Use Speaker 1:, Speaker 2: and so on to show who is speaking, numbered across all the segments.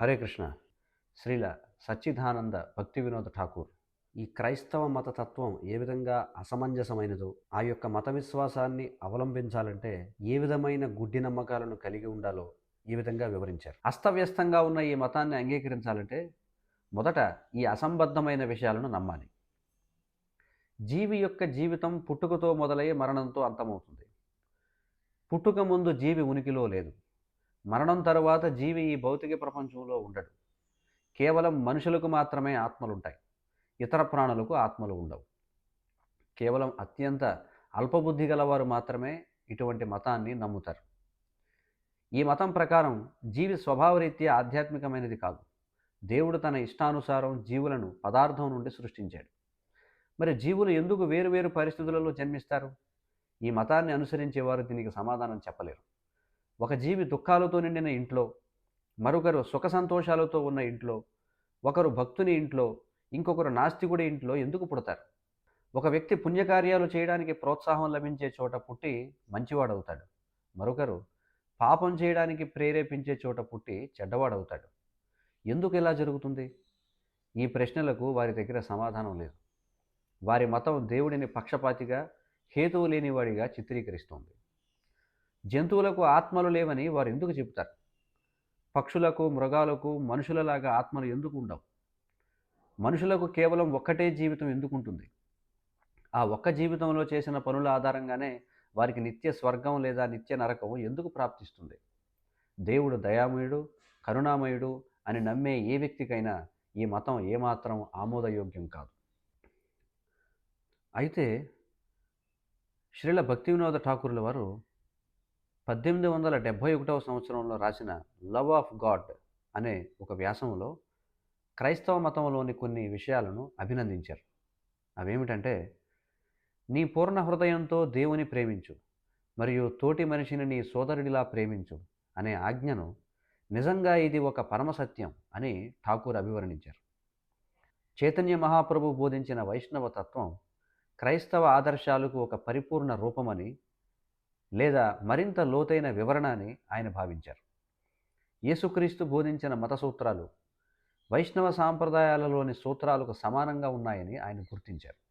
Speaker 1: హరే కృష్ణ. శ్రీల సచ్చిదానంద భక్తి వినోద్ ఠాకూర్. ఈ క్రైస్తవ మతతత్వం ఏ విధంగా అసమంజసమైనదో ఆ యొక్క మత విశ్వాసాన్ని అవలంబించాలంటే ఏ విధమైన గుడ్డి నమ్మకాలను కలిగి ఉండాలో ఈ విధంగా వివరించారు. అస్తవ్యస్తంగా ఉన్న ఈ మతాన్ని అంగీకరించాలంటే మొదట ఈ అసంబద్ధమైన విషయాలను నమ్మాలి. జీవి యొక్క జీవితం పుట్టుకతో మొదలయ్యే మరణంతో అంతమవుతుంది. పుట్టుక ముందు జీవి ఉనికిలో లేదు. మరణం తరువాత జీవి ఈ భౌతిక ప్రపంచంలో ఉండడు. కేవలం మనుషులకు మాత్రమే ఆత్మలుంటాయి. ఇతర ప్రాణులకు ఆత్మలు ఉండవు. కేవలం అత్యంత అల్పబుద్ధి గలవారు మాత్రమే ఇటువంటి మతాన్ని నమ్ముతారు. ఈ మతం ప్రకారం జీవి స్వభావరీత్యా ఆధ్యాత్మికమైనది కాదు. దేవుడు తన ఇష్టానుసారం జీవులను పదార్థం నుండి సృష్టించాడు. మరి జీవులు ఎందుకు వేరువేరు పరిస్థితులలో జన్మిస్తారు? ఈ మతాన్ని అనుసరించేవారు దీనికి సమాధానం చెప్పలేరు. ఒక జీవి దుఃఖాలతో నిండిన ఇంట్లో మరొకరు సుఖ సంతోషాలతో ఉన్న ఇంట్లో ఒకరు భక్తుని ఇంట్లో ఇంకొకరు నాస్తికుడి ఇంట్లో ఎందుకు పుడతారు? ఒక వ్యక్తి పుణ్యకార్యాలు చేయడానికి ప్రోత్సాహం లభించే చోట పుట్టి మంచివాడవుతాడు. మరొకరు పాపం చేయడానికి ప్రేరేపించే చోట పుట్టి చెడ్డవాడవుతాడు. ఎందుకు ఇలా జరుగుతుంది? ఈ ప్రశ్నలకు వారి దగ్గర సమాధానం లేదు. వారి మతం దేవుడిని పక్షపాతిగా హేతువు లేనివాడిగా చిత్రీకరిస్తుంది. జంతువులకు ఆత్మలు లేవని వారు ఎందుకు చెబుతారు? పక్షులకు మృగాలకు మనుషులలాగా ఆత్మలు ఎందుకు ఉండవు? మనుషులకు కేవలం ఒక్కటే జీవితం ఎందుకు ఉంటుంది? ఆ ఒక్క జీవితంలో చేసిన పనుల ఆధారంగానే వారికి నిత్య స్వర్గం లేదా నిత్య నరకం ఎందుకు ప్రాప్తిస్తుంది? దేవుడు దయామయుడు కరుణామయుడు అని నమ్మే ఏ వ్యక్తికైనా ఈ మతం ఏమాత్రం ఆమోదయోగ్యం కాదు. అయితే శ్రీల భక్తి వినోద ఠాకూర్ల వారు పద్దెనిమిది వందల డెబ్భై ఒకటవ సంవత్సరంలో రాసిన లవ్ ఆఫ్ గాడ్ అనే ఒక వ్యాసంలో క్రైస్తవ మతంలోని కొన్ని విషయాలను అభినందించారు. అవేమిటంటే నీ పూర్ణ హృదయంతో దేవుని ప్రేమించు మరియు తోటి మనిషిని నీ సోదరుడిలా ప్రేమించు అనే ఆజ్ఞను నిజంగా ఇది ఒక పరమసత్యం అని ఠాకూర్ అభివర్ణించారు. చైతన్య మహాప్రభు బోధించిన వైష్ణవ తత్వం క్రైస్తవ ఆదర్శాలకు ఒక పరిపూర్ణ రూపమని లేదా మరింత లోతైన వివరణ అని ఆయన భావించారు. యేసుక్రీస్తు బోధించిన మత సూత్రాలు వైష్ణవ సాంప్రదాయాలలోని సూత్రాలకు సమానంగా ఉన్నాయని ఆయన గుర్తించారు.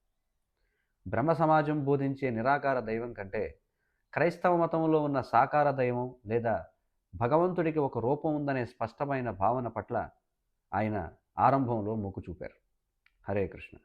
Speaker 1: బ్రహ్మ సమాజం బోధించే నిరాకార దైవం కంటే క్రైస్తవ మతంలో ఉన్న సాకార దైవం లేదా భగవంతుడికి ఒక రూపం ఉందనే స్పష్టమైన భావన పట్ల ఆయన ఆరంభంలో మొక్కు చూపారు. హరే కృష్ణ.